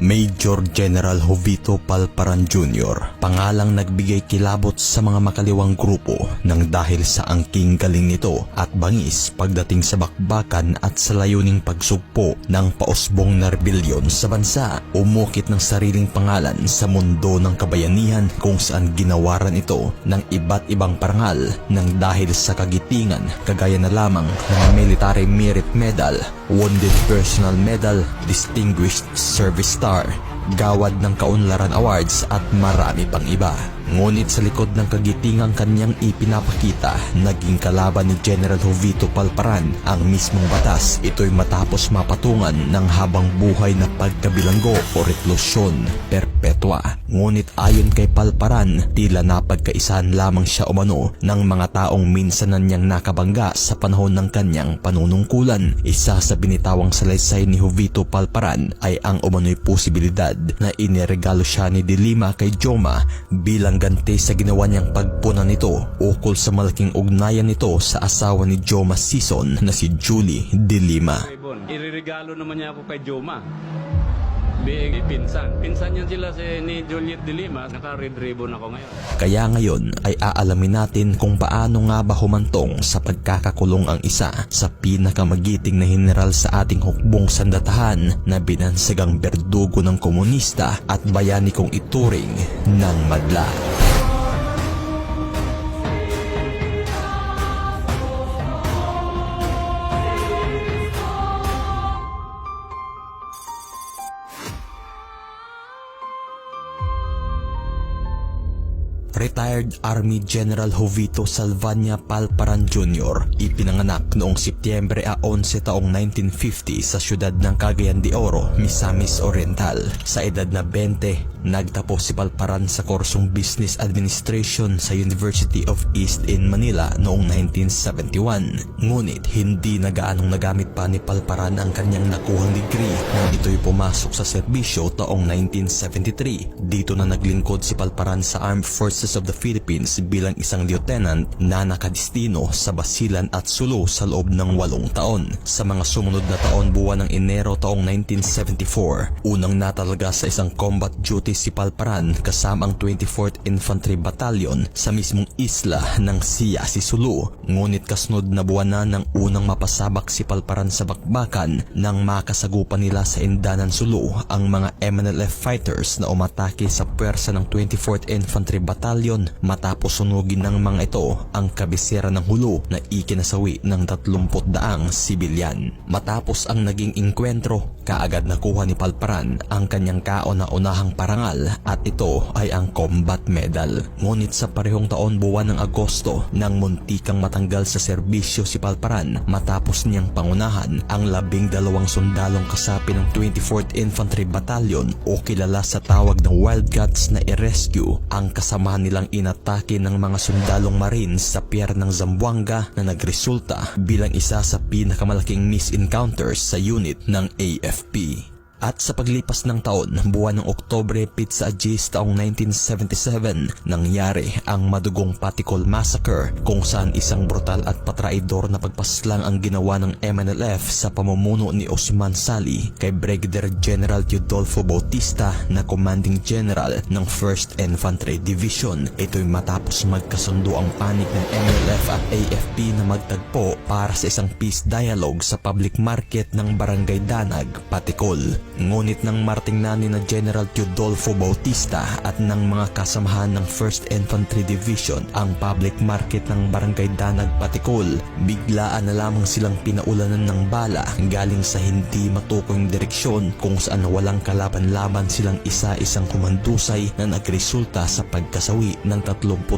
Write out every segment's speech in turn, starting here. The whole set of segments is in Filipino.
Major General Jovito Palparan Jr. pangalang nagbigay kilabot sa mga makaliwang grupo nang dahil sa angking galing nito at bangis pagdating sa bakbakan at sa layuning pagsugpo ng pausbong na rebelyon sa bansa. Umukit ng sariling pangalan sa mundo ng kabayanihan kung saan ginawaran ito ng iba't ibang parangal nang dahil sa kagitingan kagaya na lamang ng Military Merit Medal, Wounded Personal Medal, Distinguished Service Star, Gawad ng Kaunlaran Awards at marami pang iba. Ngunit sa likod ng kagitingang kanyang ipinapakita, naging kalaban ni General Jovito Palparan ang mismong batas. Ito'y matapos mapatungan ng habang buhay na pagkabilanggo o reklusyon perpetua. Ngunit ayon kay Palparan, tila napagkaisahan lamang siya umano ng mga taong minsan na niyang nakabangga sa panahon ng kanyang panunungkulan. Isa sa binitawang salaysay ni Jovito Palparan ay ang umano'y posibilidad na iniregalo siya ni Dilima kay Joma bilang ganti sa ginawa niyang pagpuna nito ukol sa malaking ugnayan nito sa asawa ni Joma Season na si Julie Dilima. Ibon. Iririgalo naman niya ako kay Joma. Being pinsan. Pinsan niya sila si, ni Juliet de Lima. Naka-red ribbon ako ngayon. Kaya ngayon ay aalamin natin kung paano nga ba humantong sa pagkakakulong ang isa sa pinakamagiting na general sa ating hukbong sandatahan na binansagang berdugo ng komunista at bayani kong ituring ng madla. Retired Army General Jovito Salvania Palparan Jr. ipinanganak noong Setyembre 11 taong 1950 sa siyudad ng Cagayan de Oro, Misamis Oriental. Sa edad na 20, nagtapos si Palparan sa kursong Business Administration sa University of East in Manila noong 1971. Ngunit hindi na gaanong nagamit pa ni Palparan ang kanyang nakuhang degree nang ito'y pumasok sa serbisyo taong 1973. Dito na naglingkod si Palparan sa Armed Forces of the Philippines bilang isang lieutenant na nakadistino sa Basilan at Sulu sa loob ng walong taon. Sa mga sumunod na taon buwan ng Enero taong 1974, unang natalaga sa isang combat duty si Palparan kasama ang 24th Infantry Battalion sa mismong isla ng Siya si Sulu. Ngunit kasunod na buwan na ng unang mapasabak si Palparan sa bakbakan nang makasagupan nila sa Indanan Sulu ang mga MNLF fighters na umatake sa puwersa ng 24th Infantry Battalion matapos sunugin ng mga ito ang kabisera ng hulo na ikinasawi ng 30 daang sibilyan. Matapos ang naging inkwentro, kaagad nakuha ni Palparan ang kanyang kauna-unahang parangal at ito ay ang Combat Medal. Ngunit sa parehong taon buwan ng Agosto nang muntikang matanggal sa serbisyo si Palparan matapos niyang pangunahan ang labing dalawang sundalong kasapi ng 24th Infantry Battalion o kilala sa tawag ng Wildcats na i-rescue ang kasamahan nilang inatake ng mga sundalong marines sa pier ng Zamboanga na nagresulta bilang isa sa pinakamalaking misencounters sa unit ng AFP. At sa paglipas ng taon, buwan ng Oktobre, Pizza Agis taong 1977, nangyari ang madugong Patikol Massacre kung saan isang brutal at patraidor na pagpaslang ang ginawa ng MNLF sa pamumuno ni Osman Sali kay Brigadier General Teodolfo Bautista na Commanding General ng 1st Infantry Division. Ito'y matapos magkasundo ang panig ng MNLF at magtagpo para sa isang peace dialogue sa public market ng Barangay Danag, Patikol. Ngunit nang marting na General Teodolfo Bautista at ng mga kasamahan ng 1st Infantry Division ang public market ng Barangay Danag Patikol, biglaan na lamang silang pinaulanan ng bala galing sa hindi matukoy direksyon kung saan walang kalaban-laban silang isa-isang kumandusay na nagresulta sa pagkasawi ng 35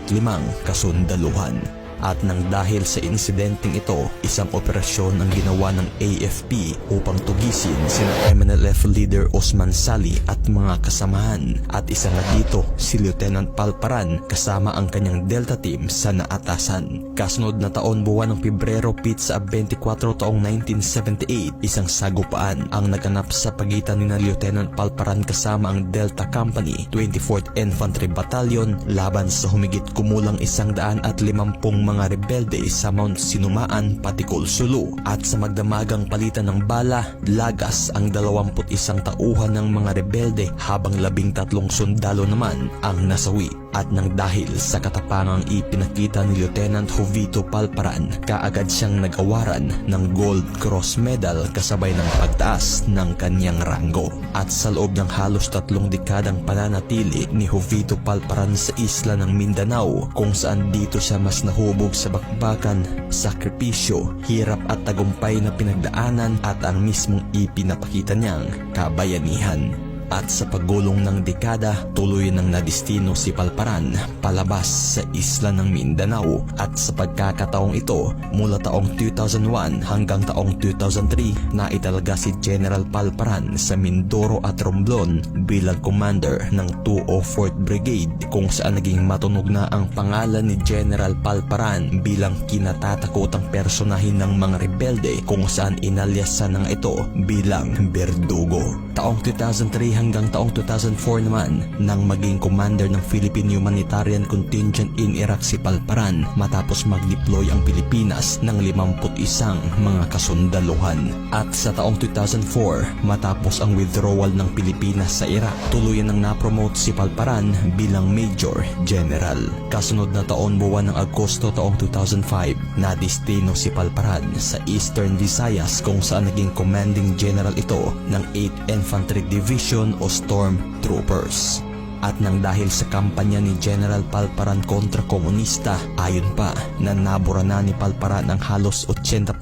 kasundaluhan. At nang dahil sa insidenteng ito, isang operasyon ang ginawa ng AFP upang tugisin sina MNLF leader Osman Sali at mga kasamahan. At isa nga dito si Lieutenant Palparan kasama ang kanyang Delta Team sa naatasan. Kasunod na taon buwan ng Pebrero Pizza 24 taong 1978, isang sagupaan ang naganap sa pagitan ni na Lieutenant Palparan kasama ang Delta Company 24th Infantry Battalion laban sa humigit kumulang isang daan at limampung mga mga rebelde sa Mount Sinumaan, Patikol, Sulu at sa magdamagang palitan ng bala, lagas ang 21 tauhan ng mga rebelde habang labing tatlong sundalo naman ang nasawi. At nang dahil sa katapangang ipinakita ni Lieutenant Jovito Palparan, kaagad siyang nag-awaran ng Gold Cross Medal kasabay ng pagtaas ng kanyang ranggo. At sa loob ng halos tatlong dekadang pananatili ni Jovito Palparan sa isla ng Mindanao kung saan dito siya mas nahubog sa bakbakan, sakripisyo, hirap at tagumpay na pinagdaanan at ang mismong ipinapakita niyang kabayanihan. At sa paggulong ng dekada, tuloy nang nadistino si Palparan palabas sa isla ng Mindanao at sa pagkakataong ito mula taong 2001 hanggang taong 2003 na italaga si General Palparan sa Mindoro at Romblon bilang commander ng 204th Brigade kung saan naging matunog na ang pangalan ni General Palparan bilang kinatatakotang personahin ng mga rebelde kung saan inalyasan ng ito bilang Berdugo. Taong 2003 hanggang taong 2004 naman nang maging commander ng Philippine Humanitarian Contingent in Iraq si Palparan matapos mag-deploy ang Pilipinas ng 51 mga kasundaluhan. At sa taong 2004 matapos ang withdrawal ng Pilipinas sa Iraq tuluyan nang napromote si Palparan bilang Major General. Kasunod na taon buwan ng Agosto taong 2005 na destino si Palparan sa Eastern Visayas kung saan naging commanding general ito ng 8th Infantry Division o Storm Troopers. At nang dahil sa kampanya ni General Palparan kontra komunista, ayon pa na nabura na ni Palparan ang halos 80%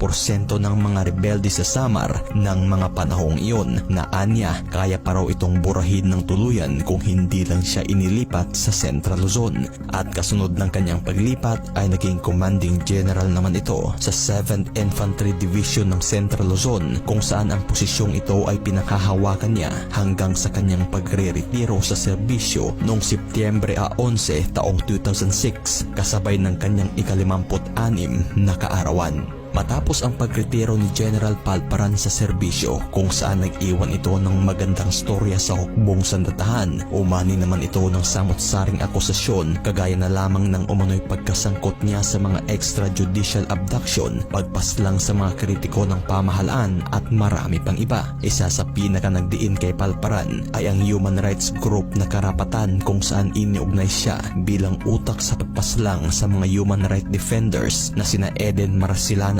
ng mga rebelde sa Samar ng mga panahong iyon na anya kaya pa raw itong burahin ng tuluyan kung hindi lang siya inilipat sa Central Luzon. At kasunod ng kanyang paglipat ay naging commanding general naman ito sa 7th Infantry Division ng Central Luzon kung saan ang posisyong ito ay pinakahawakan niya hanggang sa kanyang pagre-retiro sa serbisyo noong Setyembre a 11 taong 2006 kasabay ng kanyang ikalimamput-anim na kaarawan. Matapos ang pagretiro ni General Palparan sa serbisyo kung saan nag-iwan ito ng magandang storya sa hukbong sandatahan, umani naman ito ng samot-saring akusasyon kagaya na lamang ng umano'y pagkasangkot niya sa mga extrajudicial abduction, pagpaslang sa mga kritiko ng pamahalaan at marami pang iba. Isa sa pinaka nagdiin kay Palparan ay ang human rights group na karapatan kung saan iniugnay siya bilang utak sa pagpaslang sa mga human rights defenders na sina Eden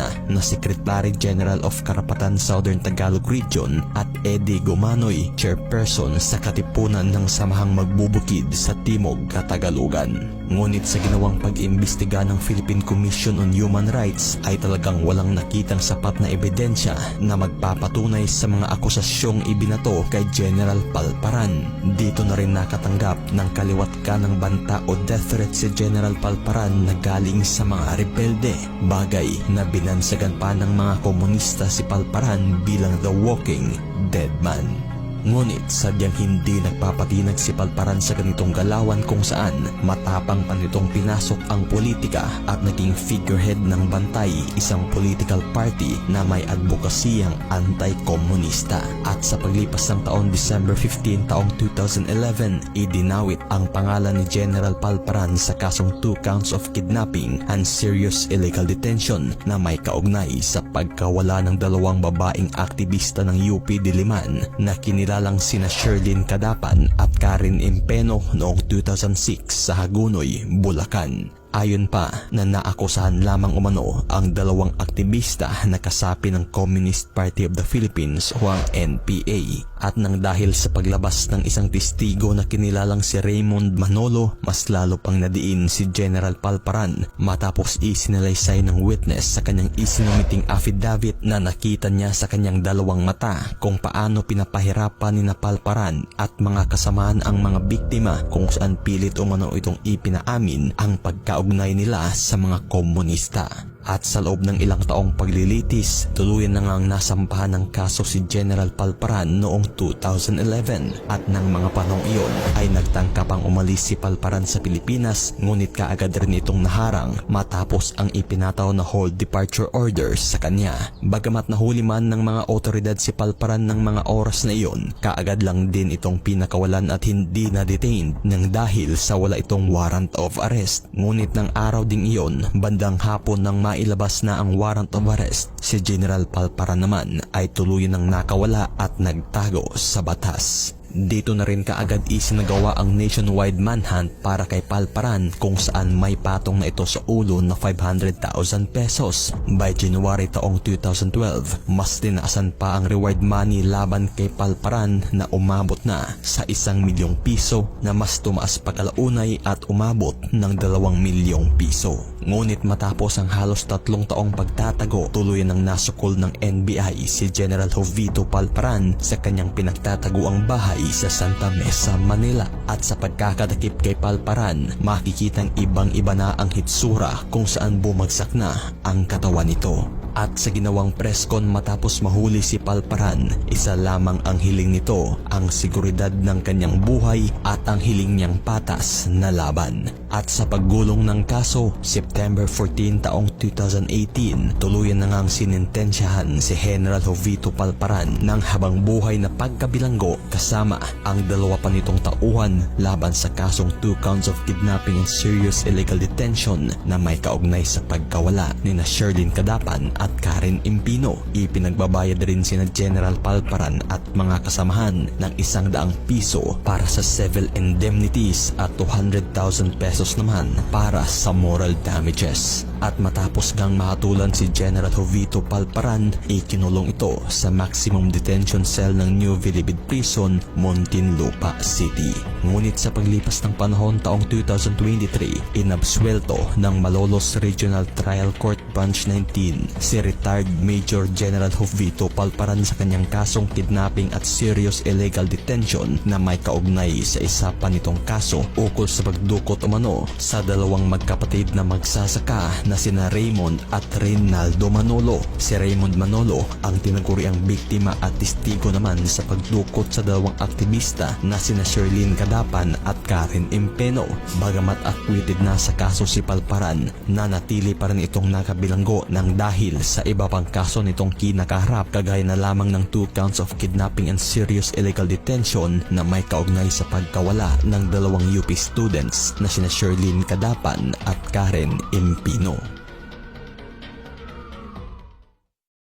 Marsilana na Secretary General of Karapatan Southern Tagalog Region at Eddie Gumanoy, Chairperson sa Katipunan ng Samahang Magbubukid sa Timog, Katagalugan. Ngunit sa ginawang pag-imbestiga ng Philippine Commission on Human Rights ay talagang walang nakitang sapat na ebidensya na magpapatunay sa mga akusasyong ibinato kay General Palparan. Dito na rin nakatanggap ng kaliwat ka ng banta o death threat si General Palparan na galing sa mga rebelde. Bagay na binansagan pa ng mga komunista si Palparan bilang the walking dead man. Ngunit sadyang hindi nagpapatinag si Palparan sa ganitong galawan kung saan matapang pa nitong pinasok ang politika at naging figurehead ng Bantay, isang political party na may advokasiyang anti-komunista. At sa paglipas ng taon December 15 taong 2011, idinawit ang pangalan ni General Palparan sa kasong 2 counts of kidnapping and serious illegal detention na may kaugnay sa pagkawala ng dalawang babaeng aktivista ng UP Diliman na kinilalang sina Sherlyn Kadapan at Karen Impeno noong 2006 sa Hagunoy, Bulacan. Ayon pa na naakusahan lamang umano ang dalawang aktivista na kasapi ng Communist Party of the Philippines o ang NPA. At nang dahil sa paglabas ng isang testigo na kinilalang si Raymond Manolo, mas lalo pang nadiin si General Palparan matapos isinalaysay ng witness sa kanyang isinumiting affidavit na nakita niya sa kanyang dalawang mata kung paano pinapahirapan ni na Palparan at mga kasamaan ang mga biktima kung saan pilit umano itong ipinaamin ang pagkaugnay nila sa mga komunista. At sa loob ng ilang taong paglilitis, tuluyan na ngang nasampahan ng kaso si General Palparan noong 2011 at ng mga panong iyon ay nagtangka pang umalis si Palparan sa Pilipinas ngunit kaagad rin itong naharang matapos ang ipinataw na hold departure order sa kanya. Bagamat nahuli man ng mga otoridad si Palparan ng mga oras na iyon, kaagad lang din itong pinakawalan at hindi na detained nang dahil sa wala itong warrant of arrest. Ngunit ng araw ding iyon, bandang hapon nang mailabas na ang warrant of arrest, si General Palparan naman ay tuluyan ng nakawala at nagtago sa batas. Dito na rin kaagad isinagawa ang nationwide manhunt para kay Palparan kung saan may patong na ito sa ulo na 500,000 pesos. By January taong 2012, mas tinaasan pa ang reward money laban kay Palparan na umabot na sa isang milyong piso na mas tumaas pa kalaunay at umabot ng dalawang milyong piso. Ngunit matapos ang halos tatlong taong pagtatago, tuloy nang nasukol ng NBI si General Jovito Palparan sa kanyang pinagtataguang bahay sa Santa Mesa, Manila. At sa pagkakadakip kay Palparan, makikitang ibang iba na ang hitsura kung saan bumagsak na ang katawan nito. At sa ginawang preskon matapos mahuli si Palparan, isa lamang ang hiling nito, ang seguridad ng kanyang buhay at ang hiling niyang patas na laban. At sa paggulong ng kaso, September 14 taong 2018, tuluyan na ngang sinintensyahan si General Jovito Palparan ng habang buhay na pagkabilanggo kasama ang dalawa pa nitong tauhan laban sa kasong 2 counts of kidnapping and serious illegal detention na may kaugnay sa pagkawala ni na Sherlyn Kadapan at Karen Impino. Ipinagbabayad rin sina General Palparan at mga kasamahan ng isang daang piso para sa civil indemnities at 200,000 pesos naman para sa moral damages. At matapos ngang mahatulan si General Jovito Palparan, ikinulong ito sa maximum detention cell ng New Bilibid Prison, Muntinlupa City. Ngunit sa paglipas ng panahon taong 2023, inabswelto ng Malolos Regional Trial Court Branch 19 si retired Major General Jovito Palparan sa kanyang kasong kidnapping at serious illegal detention na may kaugnay sa isa pa nitong kaso ukol sa pagdukot umano sa dalawang magkapatid na magsasaka na sina Raymond at Reynaldo Manolo. Si Raymond Manolo ang tinaguriang biktima at testigo naman sa pagdukot sa dalawang aktivista na sina Sherlyn Kadapan at Karen Impeno. Bagamat acquitted na sa kaso si Palparan, nanatili pa rin itong nakabilanggo ng dahil sa iba pang kaso nitong kinakaharap kagaya na lamang ng 2 counts of kidnapping and serious illegal detention na may kaugnay sa pagkawala ng dalawang UP students na sina Sherlyn Kadapan at Karen Impino.